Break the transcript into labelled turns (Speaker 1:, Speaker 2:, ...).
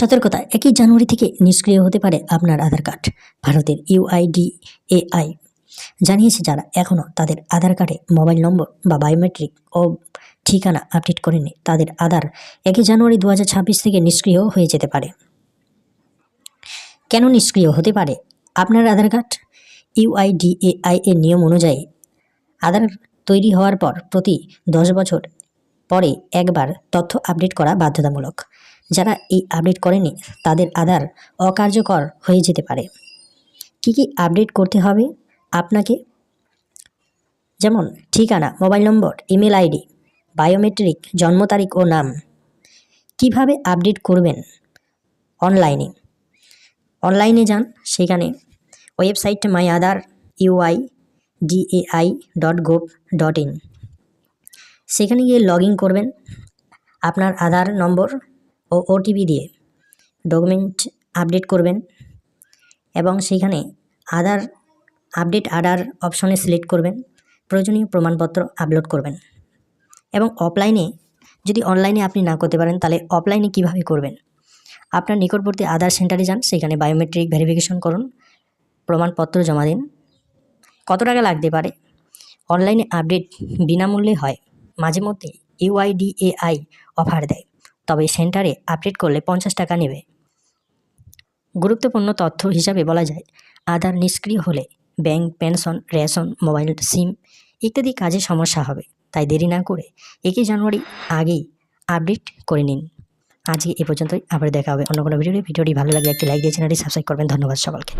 Speaker 1: সতর্কতা, একই জানুয়ারি থেকে নিষ্ক্রিয় হতে পারে আপনার আধার কার্ড, ভারতের ইউআইডিএআই জানিয়েছে যারা এখনও তাদের আধার কার্ডে মোবাইল নম্বর বা বায়োমেট্রিক ও ঠিকানা আপডেট করেনি তাদের আধার একই জানুয়ারি দু হাজার ছাব্বিশ থেকে নিষ্ক্রিয় হয়ে যেতে পারে। কেন নিষ্ক্রিয় হতে পারে? আপনার আধার কার্ড ইউআইডিএআই এর নিয়ম অনুযায়ী আধার তৈরি হওয়ার পর প্রতি দশ বছর পরে একবার তথ্য আপডেট করা বাধ্যতামূলক। যারা এই আপডেট করেনি, তাদের আধার অকার্যকর হয়ে যেতে পারে। কি কি আপডেট করতে হবে? আপনাকে যেমন ঠিকানা, mobile number, email ID, biometric, জন্ম তারিখ ও নাম। কীভাবে আপডেট করবেন? অনলাইনে। অনলাইনে যান, সেখানে website my Aadhaar UIDAI dot gov dot in. সেখানে গিয়ে লগ করবেন আপনার আধার নম্বর ও ওটিপি দিয়ে ডকুমেন্ট আপডেট করবেন এবং সেখানে আধার আপডেট আধার অপশনে সিলেক্ট করবেন, প্রয়োজনীয় প্রমাণপত্র আপলোড করবেন এবং অফলাইনে যদি অনলাইনে আপনি না করতে পারেন, তাহলে অফলাইনে কীভাবে করবেন? আপনার নিকটবর্তী আধার সেন্টারে যান, সেখানে বায়োমেট্রিক ভেরিফিকেশন করুন, প্রমাণপত্র জমা দিন। কত টাকা লাগতে পারে? অনলাইনে আপডেট বিনামূল্যে হয়। মাঝে মধ্যে ইউআইডিএআই অফার দেয়। তবে সেন্টারে আপডেট করলে পঞ্চাশ টাকা নেবে। গুরুত্বপূর্ণ তথ্য হিসাবে বলা যায়, আধার নিষ্ক্রিয় হলে bank pension, ration, mobile SIM ইত্যাদি কাজে সমস্যা হবে। তাই দেরি না করে একই জানুয়ারি আগেই আপডেট করে নিন। আজকে এ পর্যন্তই, আবার দেখা হবে অন্য কোনো ভিডিওতে ভিডিওটি ভালো লাগলে একটি লাইক দিয়ে চ্যানেলটি সাবস্ক্রাইব করবেন। ধন্যবাদ সকলকে।